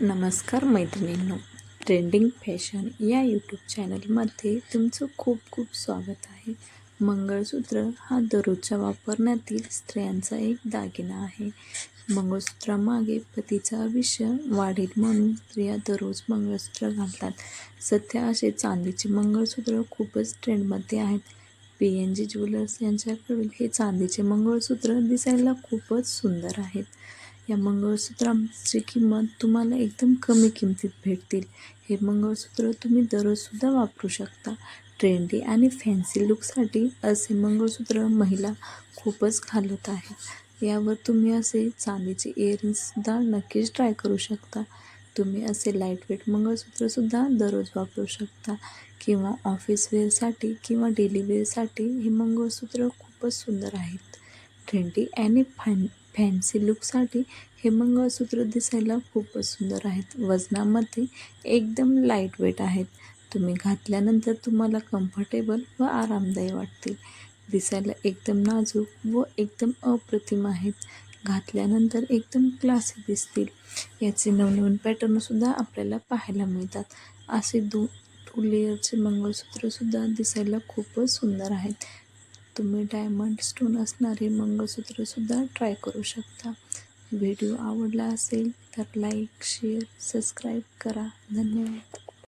नमस्कार मैत्रिणींनो trending fashion या यूट्यूब चॅनलमध्ये तुमचं खूप खूप स्वागत आहे. मंगळसूत्र हा दररोजच्या वापरण्यातील स्त्रियांचा एक दागिना आहे. मंगळसूत्रामागे पतीचा आयुष्य वाढेल म्हणून स्त्रिया दररोज मंगळसूत्र घालतात. सध्या असे चांदीचे मंगळसूत्र खूपच ट्रेंडमध्ये आहेत. पी एन जी ज्वेलर्स यांच्याकडील हे चांदीचे मंगळसूत्र दिसायला खूपच सुंदर आहेत. या मंगळसूत्राची किंमत तुम्हाला एकदम कमी किमतीत भेटतील. हे मंगळसूत्र तुम्ही दररोजसुद्धा वापरू शकता. ट्रेंडी आणि फॅन्सी लुकसाठी असे मंगळसूत्र महिला खूपच घालत आहेत यावर तुम्ही असे चांदीचे इयरिंग्ससुद्धा नक्कीच ट्राय करू शकता. तुम्ही असे लाईटवेट मंगळसूत्रसुद्धा दररोज वापरू शकता. किंवा ऑफिस वेअरसाठी किंवा डेली वेअरसाठी हे मंगळसूत्र खूपच सुंदर आहेत. ट्रेंडी आणि फॅन फॅन्सी लुकसाठी हे मंगळसूत्र दिसायला खूपच सुंदर आहेत. वजनामध्ये एकदम लाइट वेट आहेत. तुम्ही घातल्यानंतर तुम्हाला कम्फर्टेबल व आरामदायी वाटतील. दिसायला एकदम नाजूक व एकदम अप्रतिम आहेत. घातल्यानंतर एकदम क्लासी दिसतील. याचे नवनवीन पॅटर्नसुद्धा आपल्याला पाहायला मिळतात. असे दो टू लेअरचे मंगळसूत्रसुद्धा दिसायला खूपच सुंदर आहेत. तुम्ही डायमंड स्टोन असणारे मंगळसूत्रसुद्धा ट्राय करू शकता. व्हिडिओ आवडला असेल तर लाईक शेअर सबस्क्राईब करा. धन्यवाद.